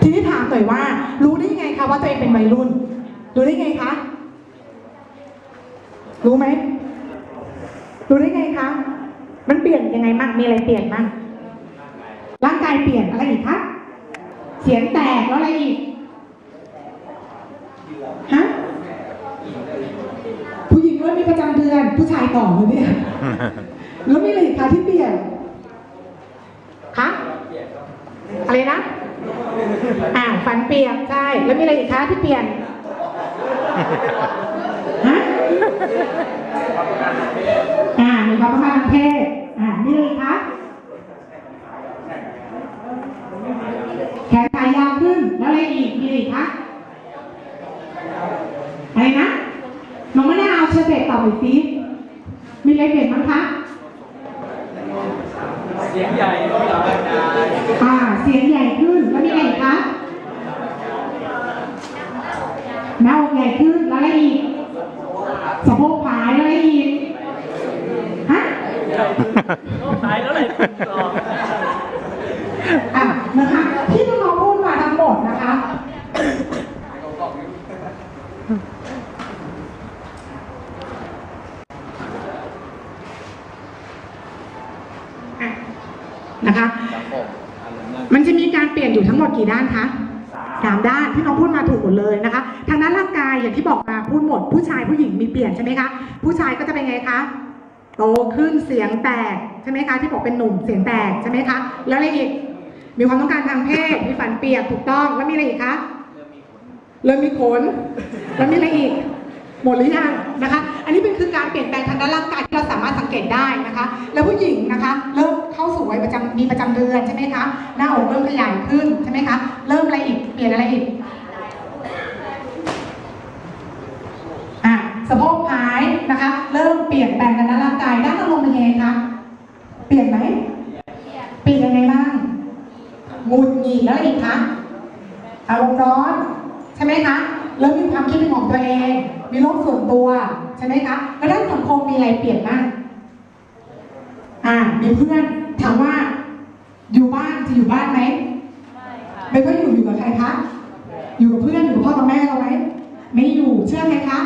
ทีนี้ถามหน่อยว่า รู้ได้ยังไงคะว่าตัวเองเป็นวัยรุ่น รู้ได้ไงคะ รู้ไหม รู้ได้ไงคะ มันเปลี่ยนยังไงบ้างมีอะไรเปลี่ยนบ้างร่างกายเปลี่ยนอะไรอีกคะ เสียงแตกแล้วอะไรอีก ฮะ ผู้หญิงเริ่มมีประจำเดือน ผู้ชายต่อเลยเนี่ย แล้วมีอะไรอีกคะที่เปลี่ยน คะ อะไรนะ อ่าฟันเปียกใช่ แล้วมีอะไรอีกคะที่เปลี่ยนฮะอ่ามีความสัมพันธ์ทางเพศอ่ามีอะไรอีกคะแขนขายาวขึ้นแล้วอะไรอีกมีอะไรอีกคะอะไรนะน้องไม่ได้เอาเชอร์เบตตอบไปสิมีอะไรเปลี่ยนบ้างคะเสียงใหญ่ไม่หลับไม่ได้อ่าเสียงใหญ่ขึ้น แล้วมีอะไรอีกคะหน้าอกใหญ่ ขึ้นแล้วอะไรอีกสะโพกผายแล้วอะไรอีกฮะโอ้ตายแล้วเลยต่ออะนะคะที่น้องๆพูดมาทั้งหมดนะคะอะนะคะ มันจะมีการเปลี่ยนอยู่ทั้งหมดกี่ด้านคะ สามด้านที่น้องพูดมาถูกหมดเลยนะคะ ทางด้านร่างกายอย่างที่บอกมาพูดหมด ผู้ชายผู้หญิงมีเปลี่ยนใช่ไหมคะ ผู้ชายก็จะเป็นไงคะโตขึ้นเสียงแตกใช่ไหมคะ ที่บอกเป็นหนุ่มเสียงแตกใช่ไหมคะ แล้วอะไรอีก มีความต้องการทางเพศ มีฝันเปียกถูกต้อง แล้วมีอะไรอีกคะเริ่มมีขนแล้วมีอะไรอีก หมดหรือยังนะคะ อันนี้เป็นคือการเปลี่ยนแปลงทางด้านร่างกายที่เราสามารถสังเกตได้นะคะ แล้วผู้หญิงนะคะเริ่ม เข้าสู่วัยประจำมีประจำเดือนใช่ไหมคะหน้าอกเริ่มขยายขึ้นใช่ไหมคะเริ่มอะไรอีกเปลี่ยนอะไรอีกอะสะโพกพายนะคะ เริ่มเปลี่ยนแปลงทางด้านร่างกายด้านอารมณ์เป็นยังไงคะเปลี่ยนไหมเปลี่ยนยังไงบ้างหงุดหงิดแล้วอะไรอีกคะอารมณ์ร้อนใช่ไหมคะเริ่มมีความคิดเป็นของตัวเอง มีโลกส่วนตัวใช่ไหมคะแล้วด้านสังคมมีอะไรเปลี่ยนบ้างอ่ามีเพื่อน ถามว่าอยู่บ้านจะอยู่บ้านไหมไม่ค่อยอยู่อยู่กับใครคะ อยู่กับเพื่อนอยู่กับพ่อกับแม่เราไหมไม่อยู่เชื่อใครคะ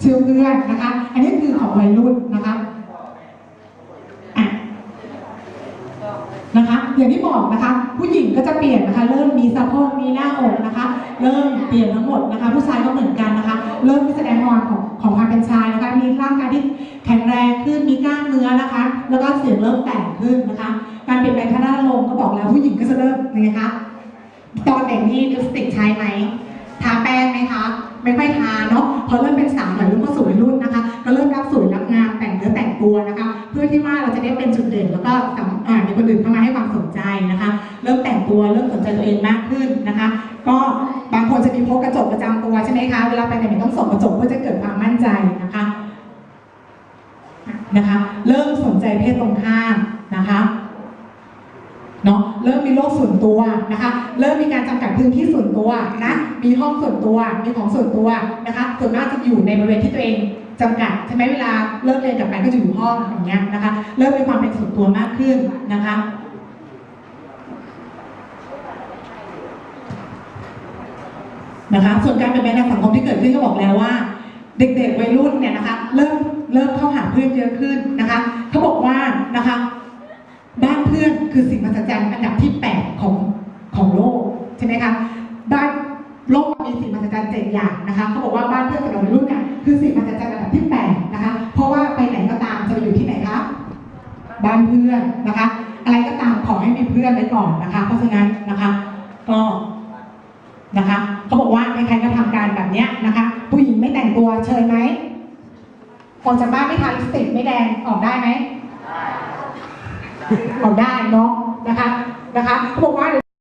เชื่อเพื่อนนะคะ อันนี้คือของวัยรุ่นนะคะอะนะคะ อย่างที่บอกนะคะ ผู้หญิงก็จะเปลี่ยนนะคะ เริ่มมีสะโพกมีหน้าอกนะคะ เริ่มเปลี่ยนทั้งหมดนะคะ ผู้ชายก็เหมือนกันนะคะ เริ่มที่แสดงความของ ของความเป็นชายนะคะ มีร่างกายที่แข็งแรงขึ้น มีกล้ามเนื้อนะคะ แล้วก็เสียงเริ่มแต่งขึ้นนะคะ การเปลี่ยนแปลงทางด้านอารมณ์ก็บอกแล้วผู้หญิงก็จะเริ่มยังไงคะ ตอนเด็กนี่ลิปสติกใช้ไหม ทาแป้งไหมคะ ไม่ค่อยทาเนาะ พอเริ่มเป็นสาวหน่อยรุ่นก็สวยรุ่นนะคะ ก็เริ่มรับสวยรับงามแต่งเนื้อแต่งตัวนะคะ เพื่อที่ว่าเราจะได้เป็นจุดเด่นแล้วก็สำอ่ามีคนอื่นเข้ามาให้ความสนใจนะคะ เริ่มแต่งตัวเริ่มสนใจตัวเองมากขึ้นนะคะ ก็บางคนจะมีพกกระจกประจำตัวใช่ ไหมคะ เวลาไปไหนต้องส่องกระจกเพื่อจะเกิดความมั่นใจนะคะนะคะ เริ่มสนใจเพศตรงข้ามนะคะเนาะเริ่มมีโลกส่วนตัวนะคะ เริ่มมีการจำกัดพื้นที่ส่วนตัวนะมีห้องส่วนตัวมีของส่วนตัวนะคะส่วนมากจะอยู่ในบริเวณที่ตัวเองจำกัดใช่ไหมเวลาเลิกเรียนกลับไปก็จะอยู่ห้องอย่างเงี้ยนะคะ เริ่มมีความเป็นส่วนตัวมากขึ้นนะคะ นะคะส่วนการเปลี่ยนแปลงทางสังคมที่เกิดขึ้นก็บอกแล้วว่า เด็กๆวัยรุ่นเนี่ยนะคะเริ่มเริ่มเข้าหาเพื่อนเยอะขึ้นนะคะเขาบอกว่านะคะบ้านเพื่อนคือสิ่งมหัศจรรย์อันดับที่ 8 ของของโลกใช่ไหมคะบ้านโลกมีสิ่งมหัศจรรย์เจ็ดอย่างนะคะเขาบอกว่าบ้านเพื่อนสำหรับวัยรุ่นเนี่ยคือสิ่งมหัศจรรย์อันดับที่8นะคะเพราะว่าไปไหนก็ตามจะไปอยู่ที่ไหนคะบ้านเพื่อนนะคะ อะไรก็ตามขอให้มีเพื่อนไว้ก่อนนะคะ เพราะฉะนั้นนะคะ ก็ นี้ยนะคะ ผู้หญิงไม่แต่งตัวเชยไหมออกจากบ้านไม่ทาลิปสติกไม่แดงออกได้ไหมออกได้เนาะนะคะนะคะเขาบอกว่าเดี๋ยว